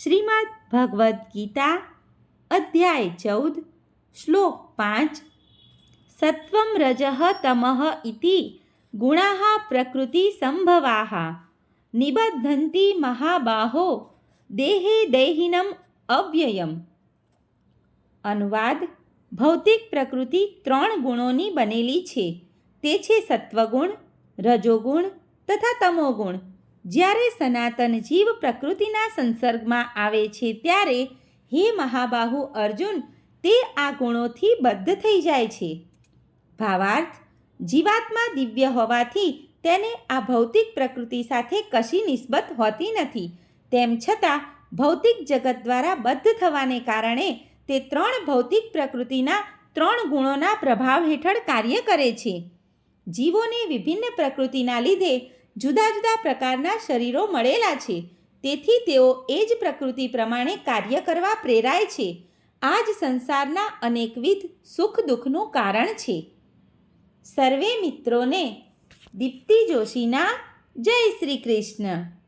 શ્રીમદ ભગવદ્ ગીતા, અધ્યાય ચૌદ, શ્લોક પાંચ. સત્વમ રજઃ તમઃ ઇતિ ગુણા પ્રકૃતિ સંભવા. નિબધ્ધન્તિ મહાબાહો, દેહે દૈહિનમ અવ્યયમ. અનુવાદ, ભૌતિક પ્રકૃતિ ત્રણ ગુણોની બનેલી છે. તે છે સત્વગુણ, રજોગુણ તથા તમોગુણ. જ્યારે સનાતન જીવ પ્રકૃતિના સંસર્ગમાં આવે છે ત્યારે હે મહાબાહુ અર્જુન, તે આ ગુણોથી બદ્ધ થઈ જાય છે. ભાવાર્થ, જીવાત્મા દિવ્ય હોવાથી તેને આ ભૌતિક પ્રકૃતિ સાથે કશી નિસ્બત હોતી નથી. તેમ છતાં, ભૌતિક જગત દ્વારા બદ્ધ થવાને કારણે તે ત્રણ ભૌતિક પ્રકૃતિના ત્રણ ગુણોના પ્રભાવ હેઠળ કાર્ય કરે છે. જીવોને વિભિન્ન પ્રકૃતિના લીધે જુદા જુદા પ્રકારના શરીરો મળેલા છે. તેથી તેઓ એ જ પ્રકૃતિ પ્રમાણે કાર્ય કરવા પ્રેરાય છે. આ જ સંસારના અનેકવિધ સુખ દુઃખનું કારણ છે. સર્વે મિત્રોને દીપ્તિ જોશીના જય શ્રી કૃષ્ણ.